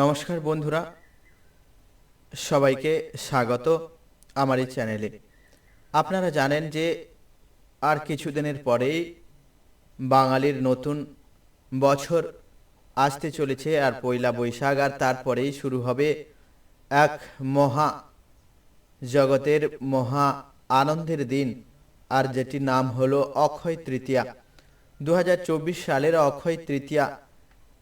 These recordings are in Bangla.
নমস্কার বন্ধুরা, সবাইকে স্বাগত আমার এই চ্যানেলে। আপনারা জানেন যে আর কিছুদিনের পরেই বাঙালির নতুন বছর আসতে চলেছে, আর পয়লা বৈশাখ, আর তারপরেই শুরু হবে এক মহা জগতের মহা আনন্দের দিন। আর যেটি নাম হলো অক্ষয় তৃতীয়া। দু হাজার চব্বিশ সালের অক্ষয় তৃতীয়া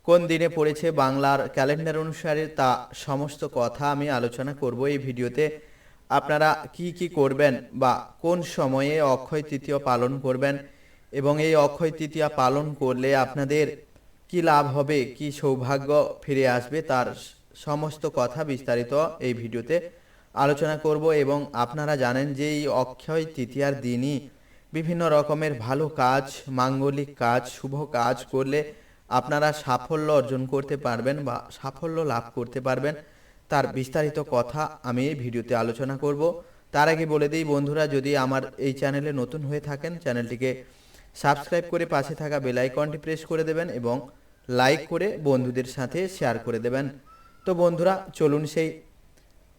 কোন দিনে পড়েছে বাংলার ক্যালেন্ডার অনুসারে তা সমস্ত কথা আমি আলোচনা করব এই ভিডিওতে। আপনারা কি কি করবেন বা কোন সময়ে অক্ষয় তৃতীয় পালন করবেন এবং এই অক্ষয় তৃতীয়া পালন করলে আপনাদের কি লাভ হবে, কি সৌভাগ্য ফিরে আসবে তার সমস্ত কথা বিস্তারিত এই ভিডিওতে আলোচনা করব এবং আপনারা জানেন যে এই অক্ষয় তৃতীয়ার দিনই বিভিন্ন রকমের ভালো কাজ, মাঙ্গলিক কাজ, শুভ কাজ করলে আপনারা সাফল্য অর্জন করতে পারবেন বা সাফল্য লাভ করতে পারবেন। তার বিস্তারিত কথা আমি এই ভিডিওতে আলোচনা করব। তার আগে বলে দিই বন্ধুরা, যদি আমার এই চ্যানেলে নতুন হয়ে থাকেন, চ্যানেলটিকে সাবস্ক্রাইব করে পাশে থাকা বেল আইকনটি প্রেস করে দেবেন এবং লাইক করে বন্ধুদের সাথে শেয়ার করে দেবেন। তো বন্ধুরা, চলুন সেই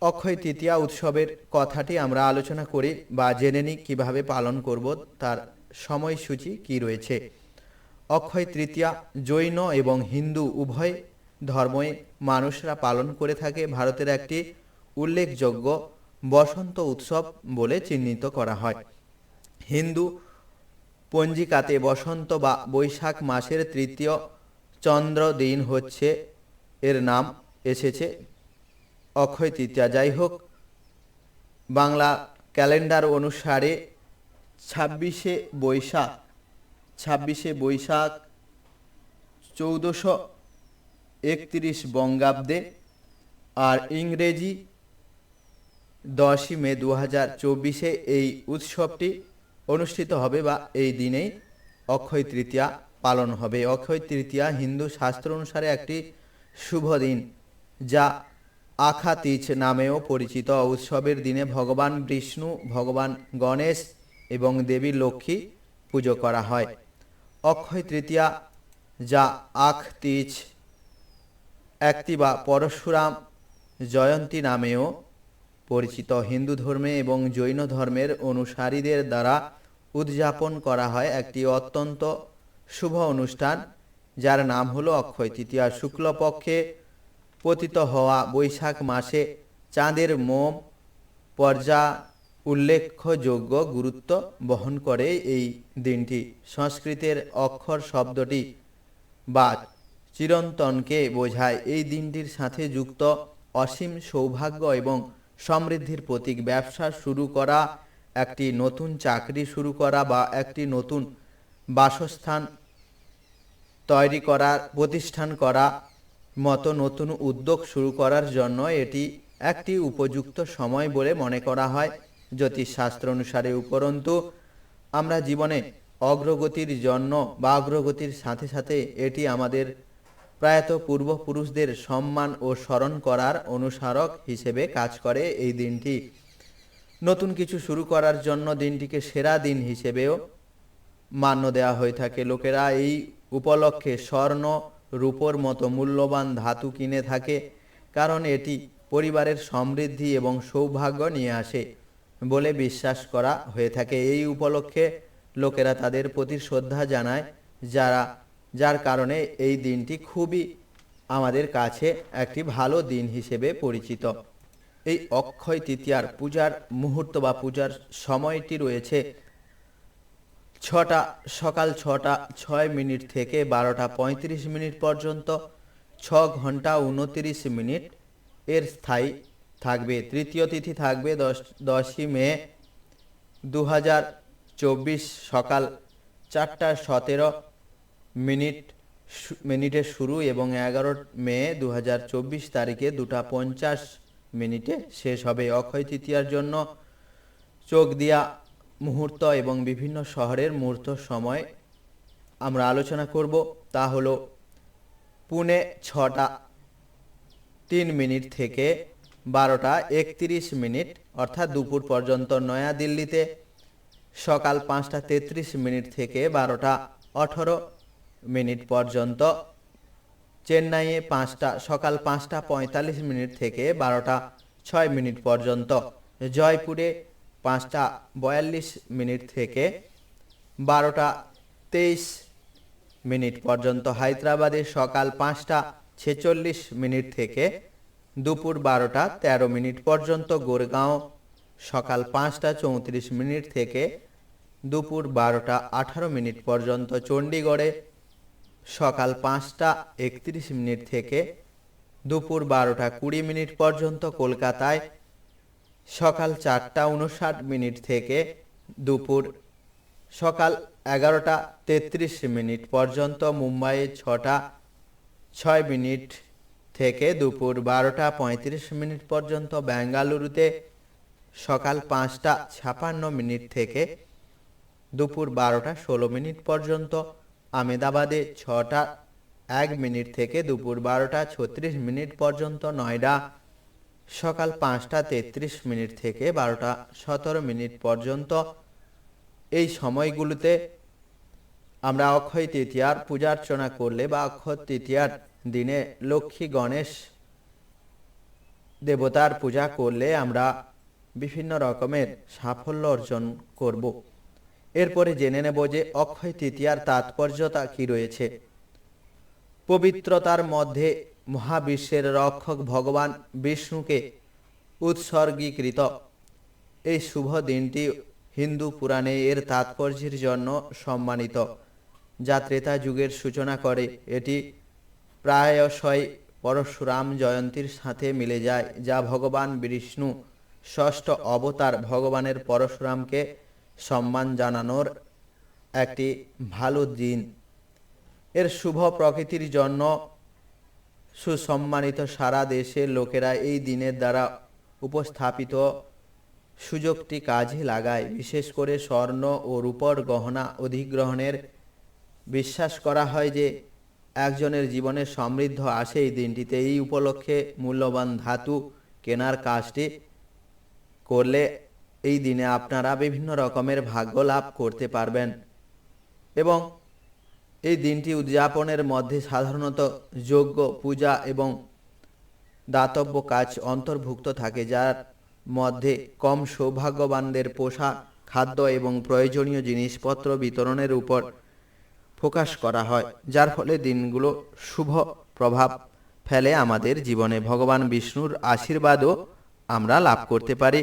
অক্ষয় তৃতীয়া উৎসবের কথাটি আমরা আলোচনা করি বা জেনে নিই কীভাবে পালন করব, তার সময়সূচি কি রয়েছে। অক্ষয় তৃতীয়া, জৈন এবং হিন্দু উভয় ধর্মই মানুষরা পালন করে থাকে ভারতের একটি উল্লেখযোগ্য বসন্ত উৎসব বলে চিহ্নিত করা হয়। হিন্দু পঞ্জিকাতে বসন্ত বা বৈশাখ মাসের তৃতীয় চন্দ্র দিন হচ্ছে এর নাম এসেছে। অক্ষয় তৃতীয়া, যাই হোক, বাংলা ক্যালেন্ডার অনুসারে ছাব্বিশে বৈশাখ ছাব্বিশে বৈশাখ, চৌদ্দশো একত্রিশ বঙ্গাব্দে আর ইংরেজি দশই মে দু হাজার চব্বিশে এই উৎসবটি অনুষ্ঠিত হবে বা এই দিনেই অক্ষয় তৃতীয়া পালন হবে। অক্ষয় তৃতীয়া হিন্দু শাস্ত্র অনুসারে একটি শুভ দিন যা আখাতীজ নামেও পরিচিত। উৎসবের দিনে ভগবান বিষ্ণু, ভগবান গণেশ এবং দেবী লক্ষ্মী পুজো করা হয়। অক্ষয় তৃতীয়া, যা আখ তীজ। একটি বা পরশুরাম জয়ন্তী নামেও পরিচিত। হিন্দু ধর্মে এবং জৈন ধর্মের অনুসারীদের দ্বারা উদযাপন করা হয় একটি অত্যন্ত শুভ অনুষ্ঠান, যার নাম হলো অক্ষয় তৃতীয়া। শুক্লপক্ষে পতিত হওয়া বৈশাখ মাসে চাঁদের মোম, পর্যা উল্লেখযোগ্য গুরুত্ব বহন করে এই দিনটি। সংস্কৃতের অক্ষর শব্দটি বা চিরন্তনকে বোঝায়। এই দিনটির সাথে যুক্ত অসীম সৌভাগ্য এবং সমৃদ্ধির প্রতীক। ব্যবসা শুরু করা, একটি নতুন চাকরি শুরু করা বা একটি নতুন বাসস্থান তৈরি করার প্রতিষ্ঠান করা মতো নতুন উদ্যোগ শুরু করার জন্য এটি একটি উপযুক্ত সময় বলে মনে করা হয়। জ্যোতিষশাস্ত্র অনুসারে উপরন্তু, আমরা জীবনে অগ্রগতির জন্য বা অগ্রগতির সাথে সাথে এটি আমাদের প্রায়ত পূর্বপুরুষদের সম্মান ও স্মরণ করার অনুসারক হিসেবে কাজ করে এই দিনটি। নতুন কিছু শুরু করার জন্য দিনটিকে সেরা দিন হিসেবেও মান্য দেওয়া হয়ে থাকে। লোকেরা এই উপলক্ষে স্বর্ণ, রূপোর মতো মূল্যবান ধাতু কিনে থাকে, কারণ এটি পরিবারের সমৃদ্ধি এবং সৌভাগ্য নিয়ে আসে। বলে বিশ্বাস করা হয়ে থাকে। এই উপলক্ষে লোকেরা তাদের প্রতি শ্রদ্ধা জানায় যারা, যার কারণে এই দিনটি খুবই আমাদের কাছে একটি ভালো দিন হিসেবে পরিচিত। এই অক্ষয় তৃতীয়ার পূজার মুহূর্ত বা পূজার সময়টি রয়েছে ছটা, সকাল ছটা, ছয় মিনিট থেকে বারোটা পঁয়ত্রিশ মিনিট পর্যন্ত, ছ ঘণ্টা উনতিরিশ মিনিট এর স্থায়ী থাকবে। তৃতীয় তিথি থাকবে দশ, দশই মে দু হাজার চব্বিশ সকাল চারটা সতেরো মিনিট মিনিটে শুরু এবং এগারো মে দু হাজার চব্বিশ তারিখে দুটা পঞ্চাশ মিনিটে শেষ হবে। অক্ষয় তৃতীয়ার জন্য চোখ দিয়া মুহূর্ত এবং বিভিন্ন শহরের মুহূর্ত সময় আমরা আলোচনা করব। তা হলো, পুনে ছটা তিন মিনিট থেকে বারোটা একত্রিশ মিনিট, অর্থাৎ দুপুর পর্যন্ত নয়াদিল্লিতে, সকাল পাঁচটা তেত্রিশ মিনিট থেকে বারোটা আঠারো মিনিট পর্যন্ত, চেন্নাইয়ে পাঁচটা, সকাল পাঁচটা পঁয়তাল্লিশ মিনিট থেকে বারোটা ছয় মিনিট পর্যন্ত, জয়পুরে পাঁচটা বয়াল্লিশ মিনিট থেকে বারোটা তেইশ মিনিট পর্যন্ত, হায়দ্রাবাদে সকাল পাঁচটা ছেচল্লিশ মিনিট থেকে দুপুর বারোটা তেরো মিনিট পর্যন্ত গোরগাঁও, সকাল পাঁচটা চৌত্রিশ মিনিট থেকে দুপুর বারোটা আঠারো মিনিট পর্যন্ত চণ্ডীগড়ে, সকাল পাঁচটা একত্রিশ মিনিট থেকে দুপুর বারোটা কুড়ি মিনিট পর্যন্ত কলকাতায়, সকাল চারটা উনষাট মিনিট থেকে দুপুর সকাল এগারোটা তেত্রিশ মিনিট পর্যন্ত মুম্বাইয়ে ছটা, ছয় মিনিট থেকে দুপুর বারোটা পঁয়ত্রিশ মিনিট পর্যন্ত বেঙ্গালুরুতে, সকাল পাঁচটা ছাপান্ন মিনিট থেকে দুপুর বারোটা ষোলো মিনিট পর্যন্ত আমেদাবাদে ছটা এক মিনিট থেকে দুপুর বারোটা ছত্রিশ মিনিট পর্যন্ত নয়ডা, সকাল পাঁচটা তেত্রিশ মিনিট থেকে বারোটা সতেরো মিনিট পর্যন্ত। এই সময়গুলোতে আমরা অক্ষয় তৃতীয়ার পূজার্চনা করলে বা অক্ষয় তৃতীয়ার দিনে লক্ষ্মী গণেশ দেবতার পূজা করলে আমরা বিভিন্ন রকমের সাফল্য অর্জন করব। এরপরে জেনে নেব যে অক্ষয় তৃতীয়ার তাৎপর্যতা কি রয়েছে। পবিত্রতার মধ্যে মহাবিশ্বের রক্ষক ভগবান বিষ্ণুকে উৎসর্গীকৃত। এই শুভ দিনটি হিন্দু পুরাণে এর তাৎপর্যের জন্য সম্মানিত। যা ত্রেতা যুগের সূচনা করে, এটি প্রায়শই পরশুরাম জয়ন্তীর সাথে মিলে যায়, যা ভগবান বিষ্ণু, ষষ্ঠ অবতার ভগবানের পরশুরামকে সম্মান জানানোর একটি ভালো দিন। এর শুভ প্রকৃতির জন্য সুসম্মানিত সারা দেশের লোকেরা এই দিনের দ্বারা উপস্থাপিত সুযোগটি কাজে লাগায়। বিশেষ করে স্বর্ণ ও রূপর গহনা অধিগ্রহণের বিশ্বাস করা হয় যে একজনের জীবনে সমৃদ্ধ আসে এই দিনটিতে। এই উপলক্ষে মূল্যবান ধাতু কেনার কাজটি করলে এই দিনে আপনারা বিভিন্ন রকমের ভাগ্য লাভ করতে পারবেন। এবং এই দিনটি উদযাপনের মধ্যে সাধারণত যজ্ঞ, পূজা এবং দাতব্য কাজ অন্তর্ভুক্ত থাকে, যার মধ্যে কম সৌভাগ্যবানদের পোষা খাদ্য এবং প্রয়োজনীয় জিনিসপত্র বিতরণের উপর ফোকাস করা হয়, যার ফলে দিনগুলো শুভ প্রভাব ফেলে আমাদের জীবনে। ভগবান বিষ্ণুর আশীর্বাদও আমরা লাভ করতে পারি।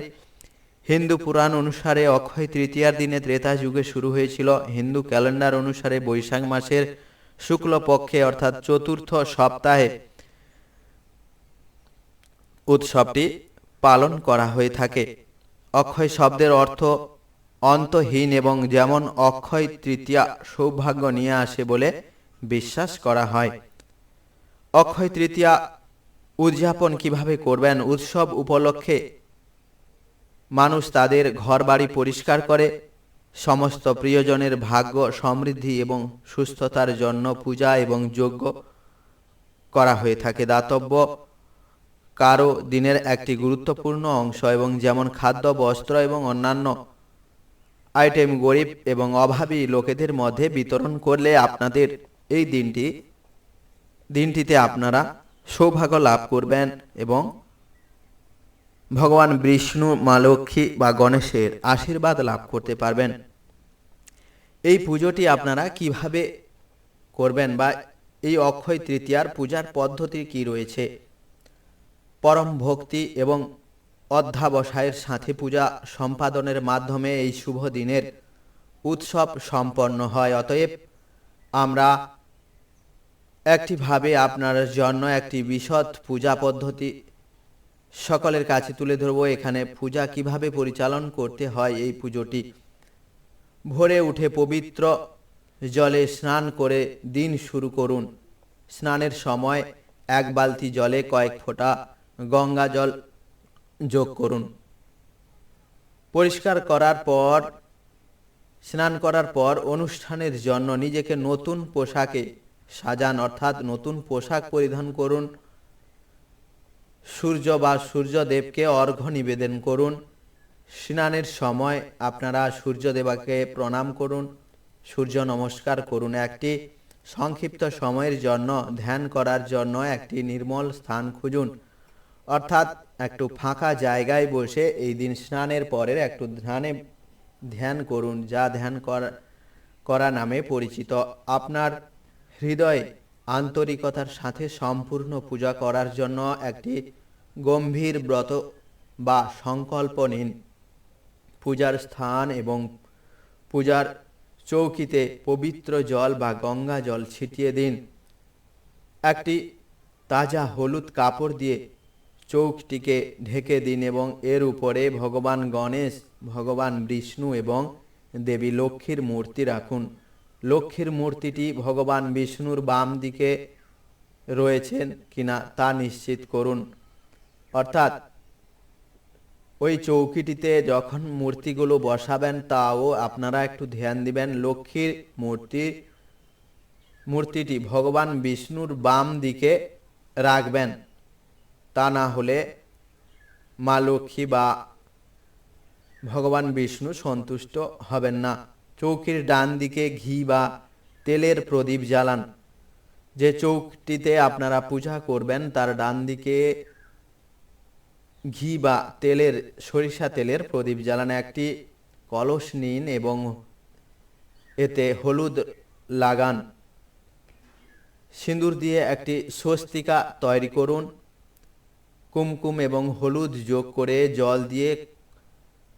হিন্দু পুরাণ অনুসারে অক্ষয় তৃতীয়ার দিনে ত্রেতা যুগে শুরু হয়েছিল। হিন্দু ক্যালেন্ডার অনুসারে বৈশাখ মাসের শুক্ল পক্ষে অর্থাৎ চতুর্থ সপ্তাহে উৎসবটি পালন করা হয়ে থাকে। অক্ষয় শব্দের অর্থ অন্তহীন এবং যেমন অক্ষয় তৃতীয়া সৌভাগ্য নিয়ে আসে বলে বিশ্বাস করা হয়। অক্ষয় তৃতীয়া উদযাপন কীভাবে করবেন? উৎসব উপলক্ষে মানুষ তাদের ঘরবাড়ি পরিষ্কার করে, সমস্ত প্রিয়জনের ভাগ্য সমৃদ্ধি এবং সুস্থতার জন্য পূজা এবং যজ্ঞ করা হয়ে থাকে। দাতব্য কারও দিনের একটি গুরুত্বপূর্ণ অংশ এবং যেমন খাদ্য, বস্ত্র এবং অন্যান্য আইটেম গরিব এবং অভাবী লোকেদের মধ্যে বিতরণ করলে আপনাদের এই দিনটি, দিনটিতে আপনারা সৌভাগ্য লাভ করবেন এবং ভগবান বিষ্ণু, মা লক্ষ্মী বা গণেশের আশীর্বাদ লাভ করতে পারবেন। এই পুজোটি আপনারা কীভাবে করবেন বা এই অক্ষয় তৃতীয়ার পূজার পদ্ধতি কি রয়েছে? পরম ভক্তি এবং অধ্যাবসায়ের সাথে পূজা সম্পাদনের মাধ্যমে এই শুভ দিনের উৎসব সম্পন্ন হয়। অতএব আমরা একটিভাবে আপনার জন্য একটি বিশদ পূজা পদ্ধতি সকলের কাছে তুলে ধরবো। এখানে পূজা কীভাবে পরিচালন করতে হয় এই পুজোটি। ভোরে উঠে পবিত্র জলে স্নান করে দিন শুরু করুন। স্নানের সময় এক বালতি জলে কয়েক ফোঁটা গঙ্গা জল যোগ করুন। পরিষ্কার করার পর, স্নান করার পর অনুষ্ঠানের জন্য নিজেকে নতুন পোশাকে সাজান, অর্থাৎ নতুন পোশাক পরিধান করুন। সূর্য বা সূর্যদেবকে অর্ঘ্য নিবেদন করুন। স্নানের সময় আপনারা সূর্যদেবাকে প্রণাম করুন, সূর্য নমস্কার করুন। একটি সংক্ষিপ্ত সময়ের জন্য, ধ্যান করার জন্য একটি নির্মল স্থান খুঁজুন। অর্থাৎ একটু ফাঁকা জায়গায় বসে এই দিন স্নানের পরের একটু ধ্যানে, ধ্যান করুন, যা ধ্যান করা নামে পরিচিত। আপনার হৃদয়ে আন্তরিকতার সাথে সম্পূর্ণ পূজা করার জন্য একটি গম্ভীর ব্রত বা সংকল্প নিন। পূজার স্থান এবং পূজার চৌকিতে পবিত্র জল বা গঙ্গা জল ছিটিয়ে দিন। একটি তাজা হলুদ কাপড় দিয়ে চৌকটিকে ঢেকে দিন এবং এর উপরে ভগবান গণেশ, ভগবান বিষ্ণু এবং দেবী লক্ষ্মীর মূর্তি রাখুন। লক্ষ্মীর মূর্তিটি ভগবান বিষ্ণুর বাম দিকে রয়েছেন কিনা তা নিশ্চিত করুন। অর্থাৎ ওই চৌকিটিতে যখন মূর্তিগুলো বসাবেন তাও আপনারা একটু ধ্যান দিবেন। লক্ষ্মীর মূর্তি, মূর্তিটি ভগবান বিষ্ণুর বাম দিকে রাখবেন। তা না হলে মা লক্ষ্মী বা ভগবান বিষ্ণু সন্তুষ্ট হবেন না। চৌকির ডান দিকে ঘি বা তেলের প্রদীপ জ্বালান। যে চৌকটিতে আপনারা পূজা করবেন, তার ডান দিকে ঘি বা তেলের, সরিষা তেলের প্রদীপ জ্বালানো। একটি কলস নিন এবং এতে হলুদ লাগান। সিঁদুর দিয়ে একটি স্বস্তিকা তৈরি করুন। কুমকুম এবং হলুদ যোগ করে জল দিয়ে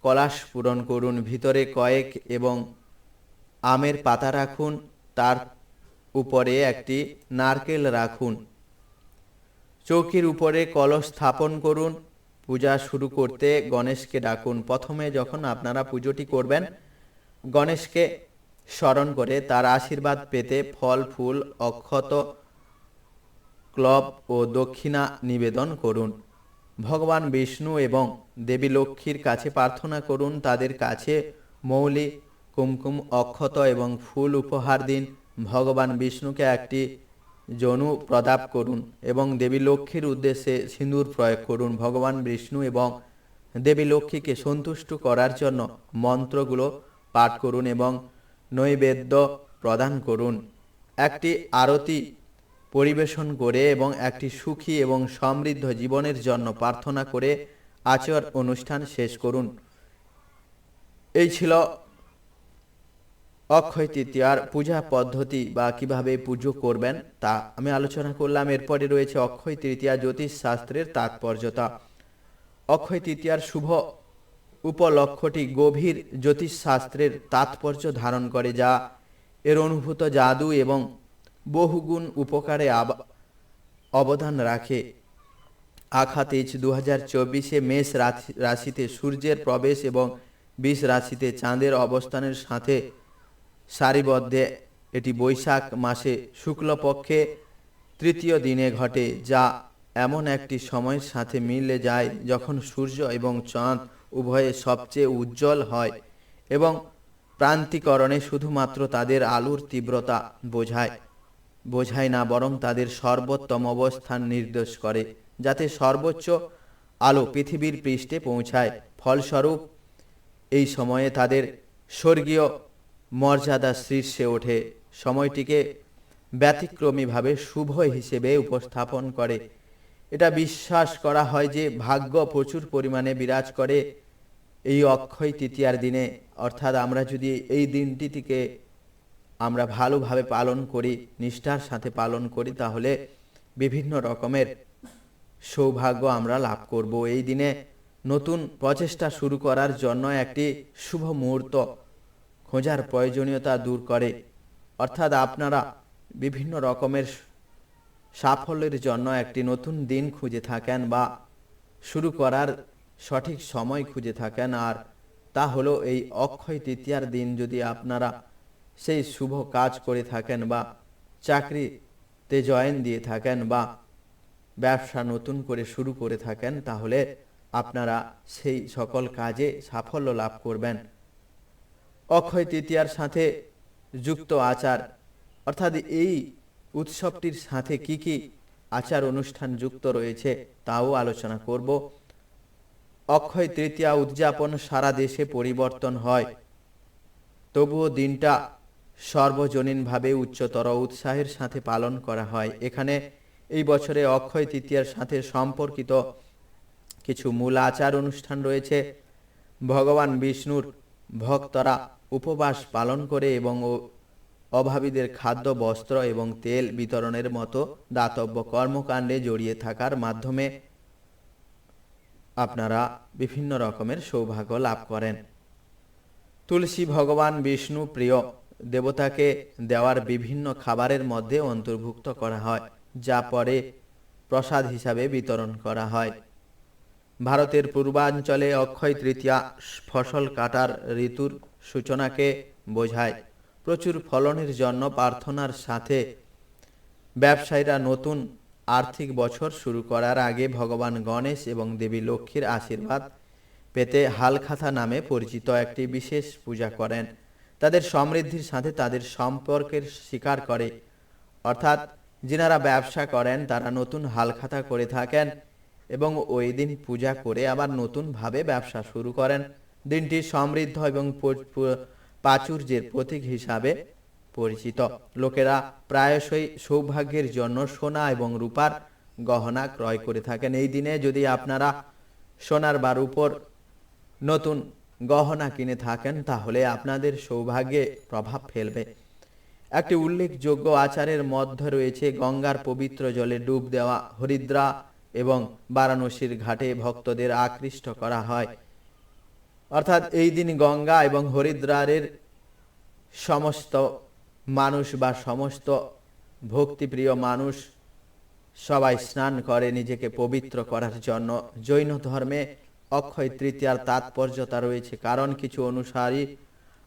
কলাশ পূরণ করুন। ভিতরে কয়েক এবং আমের পাতা রাখুন। তার উপরে একটি নারকেল রাখুন। চৌকির উপরে কলস স্থাপন করুন। পূজা শুরু করতে গণেশকে ডাকুন। প্রথমে যখন আপনারা পুজোটি করবেন, গণেশকে স্মরণ করে তার আশীর্বাদ পেতে ফল, ফুল, অক্ষত ক্লব ও দক্ষিণা নিবেদন করুন। ভগবান বিষ্ণু এবং দেবী লক্ষ্মীর কাছে প্রার্থনা করুন, তাদের কাছে মৌলি, কুমকুম, অক্ষত এবং ফুল উপহার দিন। ভগবান বিষ্ণুকে একটি জনু প্রদাপ করুন এবং দেবী লক্ষ্মীর উদ্দেশ্যে সিঁদুর প্রয়োগ করুন। ভগবান বিষ্ণু এবং দেবী লক্ষ্মীকে সন্তুষ্ট করার জন্য মন্ত্রগুলো পাঠ করুন এবং নৈবেদ্য প্রদান করুন। একটি আরতি পরিবেশন করে এবং একটি সুখী এবং সমৃদ্ধ জীবনের জন্য প্রার্থনা করে আচর অনুষ্ঠান শেষ করুন। এই ছিল অক্ষয় তৃতীয়ার পূজা পদ্ধতি বা কীভাবে পুজো করবেন তা আমি আলোচনা করলাম। এরপরে রয়েছে অক্ষয় তৃতীয়া জ্যোতিষ শাস্ত্রের তাৎপর্যতা। অক্ষয় তৃতীয়ার শুভ উপলক্ষটি গভীর জ্যোতিষ শাস্ত্রের তাৎপর্য ধারণ করে যা এর অনুভূত জাদু এবং বহুগুণ উপকারে অবদান রাখে। আখাতেজ দু হাজার চব্বিশে মেষ রাশিতে সূর্যের প্রবেশ এবং বিষ রাশিতে চাঁদের অবস্থানের সাথে সারিবদ্ধে এটি বৈশাখ মাসে শুক্লপক্ষে তৃতীয় দিনে ঘটে, যা এমন একটি সময়ের সাথে মিলে যায় যখন সূর্য এবং চাঁদ উভয়ে সবচেয়ে উজ্জ্বল হয় এবং প্রান্তিকরণে শুধুমাত্র তাদের আলোর তীব্রতা বোঝায়। বোঝায় না, বরং তাদের সর্বোত্তম অবস্থান নির্দেশ করে, যাতে সর্বোচ্চ আলো পৃথিবীর পৃষ্ঠে পৌঁছায়। ফলস্বরূপ, এই সময়ে তাদের স্বর্গীয় মর্যাদা শীর্ষে ওঠে। সময়টিকে ব্যতিক্রমীভাবে শুভ হিসেবে উপস্থাপন করে। এটা বিশ্বাস করা হয় যে ভাগ্য প্রচুর পরিমাণে বিরাজ করে এই অক্ষয় তৃতীয়ার দিনে। অর্থাৎ আমরা যদি এই দিনটিকে আমরা ভালোভাবে পালন করি, নিষ্ঠার সাথে পালন করি, তাহলে বিভিন্ন রকমের সৌভাগ্য আমরা লাভ করব। এই দিনে নতুন প্রচেষ্টা শুরু করার জন্য একটি শুভ মুহূর্ত খোঁজার প্রয়োজনীয়তা দূর করে। অর্থাৎ আপনারা বিভিন্ন রকমের সাফল্যের জন্য একটি নতুন দিন খুঁজে থাকেন বা শুরু করার সঠিক সময় খুঁজে থাকেন। আর তা হলো এই অক্ষয় তৃতীয়ার দিন। যদি আপনারা সেই শুভ কাজ করে থাকেন বা চাকরিতে জয়েন দিয়ে থাকেন বা ব্যবসা নতুন করে শুরু করে থাকেন, তাহলে আপনারা সেই সকল কাজে সাফল্য লাভ করবেন। অক্ষয় তৃতীয়ার সাথে যুক্ত আচার, অর্থাৎ এই উৎসবটির সাথে কি কি আচার অনুষ্ঠান যুক্ত রয়েছে তাও আলোচনা করব। অক্ষয় তৃতীয়া উদযাপন সারা দেশে পরিবর্তন হয়। তবুও দিনটা সর্বজনীনভাবে উচ্চতর উৎসাহের সাথে পালন করা হয়। এখানে এই বছরে অক্ষয় তৃতীয়ার সাথে সম্পর্কিত কিছু মূল আচার অনুষ্ঠান রয়েছে। ভগবান বিষ্ণুর ভক্তরা উপবাস পালন করে এবং অভাবীদের খাদ্য, বস্ত্র এবং তেল বিতরণের মতো দাতব্য কর্মকাণ্ডে জড়িয়ে থাকার মাধ্যমে আপনারা বিভিন্ন রকমের সৌভাগ্য লাভ করেন। তুলসী ভগবান বিষ্ণু প্রিয় দেবতাকে দেওয়ার বিভিন্ন খাবারের মধ্যে অন্তর্ভুক্ত করা হয়, যা পরে প্রসাদ হিসাবে বিতরণ করা হয়। ভারতের পূর্বাঞ্চলে অক্ষয় তৃতীয়া ফসল কাটার ঋতুর সূচনাকে বোঝায়। প্রচুর ফলনের জন্য প্রার্থনার সাথে ব্যবসায়ীরা নতুন আর্থিক বছর শুরু করার আগে ভগবান গণেশ এবং দেবী লক্ষ্মীর আশীর্বাদ পেতে হালখাতা নামে পরিচিত একটি বিশেষ পূজা করেন। তাদের সমৃদ্ধির সাথে তাদের সম্পর্কের স্বীকার করে। অর্থাৎ যিনারা ব্যবসা করেন, তারা নতুন হালখাতা করে থাকেন এবং ওই দিন পূজা করে আবার নতুনভাবে ব্যবসা শুরু করেন। দিনটি সমৃদ্ধ এবং প্রাচুর্যের প্রতীক হিসাবে পরিচিত। লোকেরা প্রায়শই সৌভাগ্যের জন্য সোনা এবং রূপার গহনা ক্রয় করে থাকেন। এই দিনে যদি আপনারা সোনার বা রূপর নতুন গহনা কিনে থাকেন, তাহলে আপনাদের সৌভাগ্যে প্রভাব ফেলবে। একটি উল্লেখযোগ্য আচারের মধ্যে রয়েছে গঙ্গার পবিত্র জলে ডুব দেওয়া হরিদ্রা এবং বারাণসীর ঘাটে ভক্তদের আকৃষ্ট করা হয়। অর্থাৎ এই দিন গঙ্গা এবং হরিদ্রারের সমস্ত মানুষ বা সমস্ত ভক্তিপ্রিয় মানুষ সবাই স্নান করে নিজেকে পবিত্র করার জন্য। জৈন ধর্মে অক্ষয় তৃতীয়ার তাৎপর্যতা রয়েছে, কারণ কিছু অনুসারী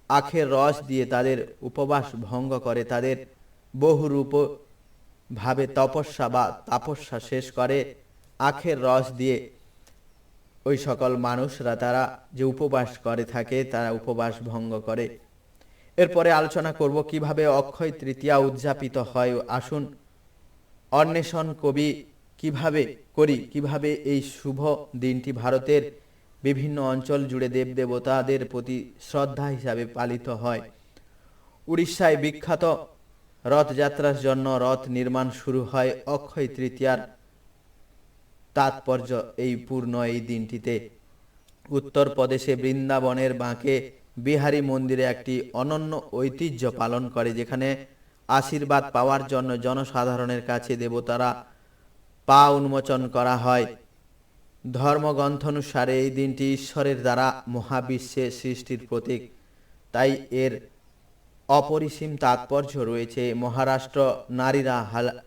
আখের রস দিয়ে তাদের উপবাস ভঙ্গ করে, তাদের বহুরূপ ভাবে তপস্যা বা তাপস্যা শেষ করে। আখের রস দিয়ে ওই সকল মানুষরা তারা যে উপবাস করে থাকে, তারা উপবাস ভঙ্গ করে। এরপরে আলোচনা করব কীভাবে অক্ষয় তৃতীয়া উদযাপিত হয়। আসুন, অন্বেষণ কবি কীভাবে করি, কীভাবে এই শুভ দিনটি ভারতের বিভিন্ন অঞ্চল জুড়ে দেবদেবতাদের প্রতি শ্রদ্ধা হিসাবে পালিত হয়। উড়িষ্যায় বিখ্যাত রথযাত্রার জন্য রথ নির্মাণ শুরু হয় অক্ষয় তৃতীয়ার তাৎপর্য এই পূর্ণ এই দিনটিতে। উত্তরপ্রদেশে বৃন্দাবনের বাঁকে বিহারি মন্দিরে একটি অনন্য ঐতিহ্য পালন করে, যেখানে আশীর্বাদ পাওয়ার জন্য জনসাধারণের কাছে দেবতারা পা উন্মোচন করা হয়। ধর্মগ্রন্থ অনুসারে এই দিনটি ঈশ্বরের দ্বারা মহাবিশ্বে সৃষ্টির প্রতীক। তাই এর অপরিসীম তাৎপর্য রয়েছে মহারাষ্ট্র নারীরা হাল-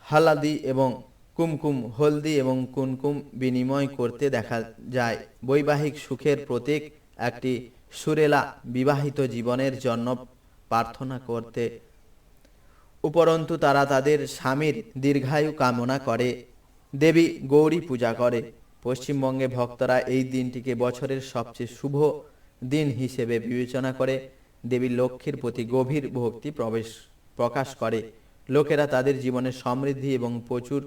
হালাদি এবং কুমকুম, হলদি এবং কুমকুম বিনিময় করতে দেখা যায়। বৈবাহিক সুখের প্রতীক একটি সুরেলা বিবাহিত জীবনের জন্য প্রার্থনা করতে উপরন্তু তারা তাদের স্বামীর দীর্ঘায়ু কামনা করে। দেবী গৌরী পূজা করে। পশ্চিমবঙ্গে ভক্তরা এই দিনটিকে বছরের সবচেয়ে শুভ দিন হিসেবে বিবেচনা করে দেবী লক্ষ্মীর প্রতি গভীর ভক্তি প্রবেশ, প্রকাশ করে। লোকেরা তাদের জীবনে সমৃদ্ধি এবং প্রচুর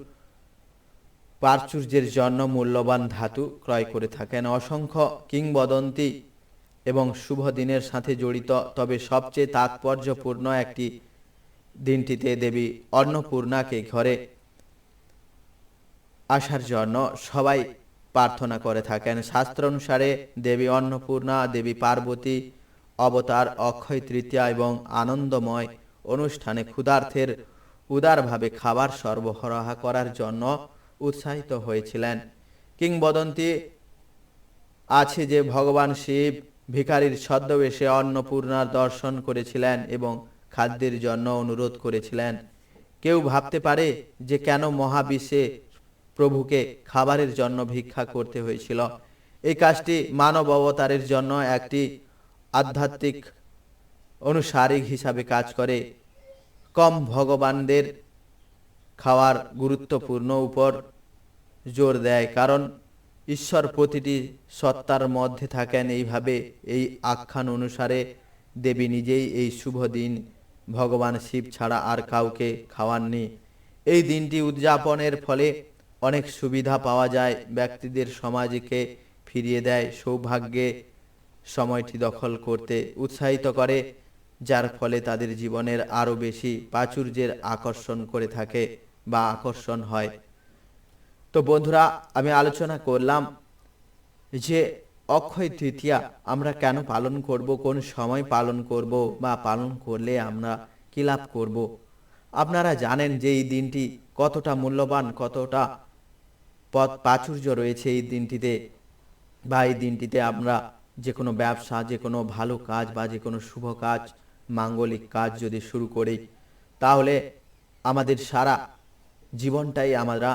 প্রাচুর্যের জন্য মূল্যবান ধাতু ক্রয় করে থাকেন। অসংখ্য কিংবদন্তি এবং শুভ দিনের সাথে জড়িত, তবে সবচেয়ে তাৎপর্যপূর্ণ একটি দিনটিতে দেবী অন্নপূর্ণাকে ঘরে আসার জন্য সবাই প্রার্থনা করে থাকেন। শাস্ত্র অনুসারে দেবী অন্নপূর্ণা, দেবী পার্বতী, অবতার অক্ষয় তৃতীয়া এবং আনন্দময় অনুষ্ঠানে ক্ষুধার্থের উদারভাবে খাবার সরবরাহ করার জন্য উৎসাহিত হয়েছিলেন। কিংবদন্তি আছে যে ভগবান শিব ভিখারির ছদ্মবেশে অন্নপূর্ণার দর্শন করেছিলেন এবং খাদ্যের জন্য অনুরোধ করেছিলেন। কেউ ভাবতে পারে যে কেন মহাবিশ্বে প্রভুকে খাবারের জন্য ভিক্ষা করতে হয়েছিল। এই কাজটি মানব অবতারের জন্য একটি আধ্যাত্মিক অনুসারিক হিসাবে কাজ করে। কম ভগবানদের খাওয়ার গুরুত্বপূর্ণ উপর জোর দেয়, কারণ ঈশ্বর প্রতিটি সত্তার মধ্যে থাকেন। এইভাবে এই আখ্যান অনুসারে দেবী নিজেই এই শুভ দিন ভগবান শিব ছাড়া আর কাউকে খাওয়াননি। এই দিনটি উদযাপনের ফলে অনেক সুবিধা পাওয়া যায়। ব্যক্তিদের সমাজকে ফিরিয়ে দেয় সৌভাগ্যে সময়টি দখল করতে উৎসাহিত করে, যার ফলে তাদের জীবনের আরও বেশি প্রাচুর্যের আকর্ষণ করে থাকে বা আকর্ষণ হয়। তো বন্ধুরা, আমি আলোচনা করলাম যে অক্ষয় তৃতীয়া, আমরা কেন পালন করব, কোন সময় পালন করব বা পালন করলে আমরা কী লাভ করব? আপনারা জানেন যে এই দিনটি কতটা মূল্যবান, কতটা পথ প্রাচুর্য রয়েছে এই দিনটিতে বা এই দিনটিতে আমরা যে কোনো ব্যবসা, যে কোনো ভালো কাজ বা যে কোনো শুভ কাজ, মাঙ্গলিক কাজ যদি শুরু করি, তাহলে আমাদের সারা জীবনটাই আমরা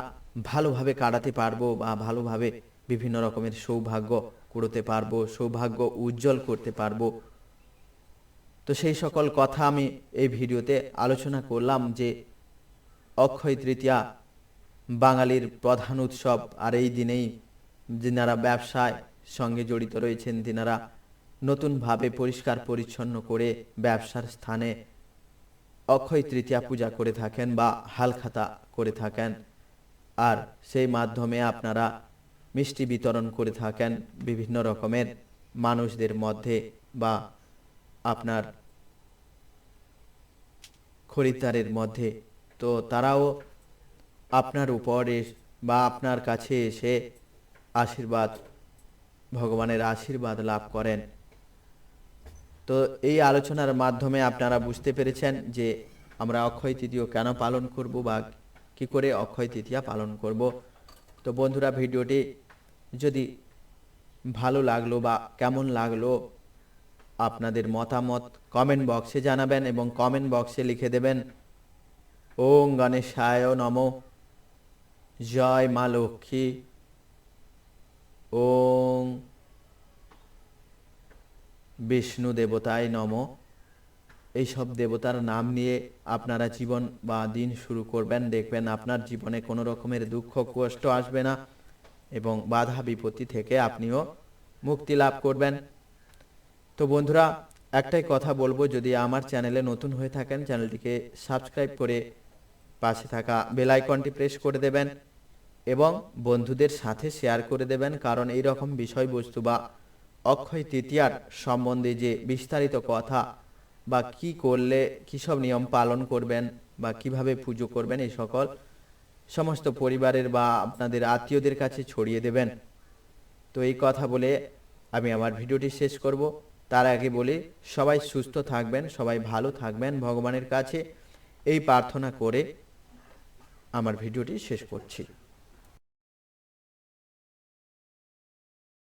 ভালোভাবে কাটাতে পারব বা ভালোভাবে বিভিন্ন রকমের সৌভাগ্য কুড়োতে পারব, সৌভাগ্য উজ্জ্বল করতে পারব। তো সেই সকল কথা আমি এই ভিডিওতে আলোচনা করলাম যে অক্ষয় তৃতীয়া বাঙালির প্রধান উৎসব, আর এই দিনেই যিনারা ব্যবসায় সঙ্গে জড়িত রয়েছেন, তিনারা নতুনভাবে পরিষ্কার পরিচ্ছন্ন করে ব্যবসার স্থানে অক্ষয় তৃতীয়া পূজা করে থাকেন বা হালখাতা করে থাকেন। আর সেই মাধ্যমে আপনারা মিষ্টি বিতরণ করে থাকেন বিভিন্ন রকমের মানুষদের মধ্যে বা আপনার খরিদ্দারের মধ্যে। তো তারাও আপনার উপরে বা আপনার কাছে এসে আশীর্বাদ, ভগবানের আশীর্বাদ লাভ করেন। তো এই আলোচনার মাধ্যমে আপনারা বুঝতে পেরেছেন যে আমরা অক্ষয় তৃতীয় কেন পালন করব বা কি করে অক্ষয় তৃতীয়া পালন করব। তো বন্ধুরা, ভিডিওটি যদি ভালো লাগল বা কেমন লাগল আপনাদের মতামত কমেন্ট বক্সে জানাবেন এবং কমেন্ট বক্সে লিখে দেবেন। ওং গণেশায় নম। জয় মা লক্ষ্মী। ওং বিষ্ণু দেবতায় নম। এইসব দেবতার নাম নিয়ে আপনারা জীবন বা দিন শুরু করবেন, দেখবেন আপনার জীবনে কোনো রকমের দুঃখ, কষ্ট আসবে না। এবং বাধা বিপত্তি থেকে আপনিও মুক্তি লাভ করবেন। তো বন্ধুরা, একটাই কথা বলব, যদি আমার চ্যানেলে নতুন হয়ে থাকেন, চ্যানেলটিকে সাবস্ক্রাইব করে পাশে থাকা বেল আইকনটি প্রেস করে দেবেন এবং বন্ধুদের সাথে শেয়ার করে দেবেন, কারণ এই রকম বিষয়বস্তু বা অক্ষয় তৃতীয়ার সম্বন্ধে যে বিস্তারিত কথা বা কি করলে, কী সব নিয়ম পালন করবেন বা কীভাবে পুজো করবেন, এই সকল সমস্ত পরিবারের বা আপনাদের আত্মীয়দের কাছে ছড়িয়ে দেবেন। তো এই কথা বলে আমি আমার ভিডিওটি শেষ করব। তার আগে বলে, সবাই সুস্থ থাকবেন, সবাই ভালো থাকবেন ভগবানের কাছে। এই প্রার্থনা করে আমার ভিডিওটি শেষ করছি।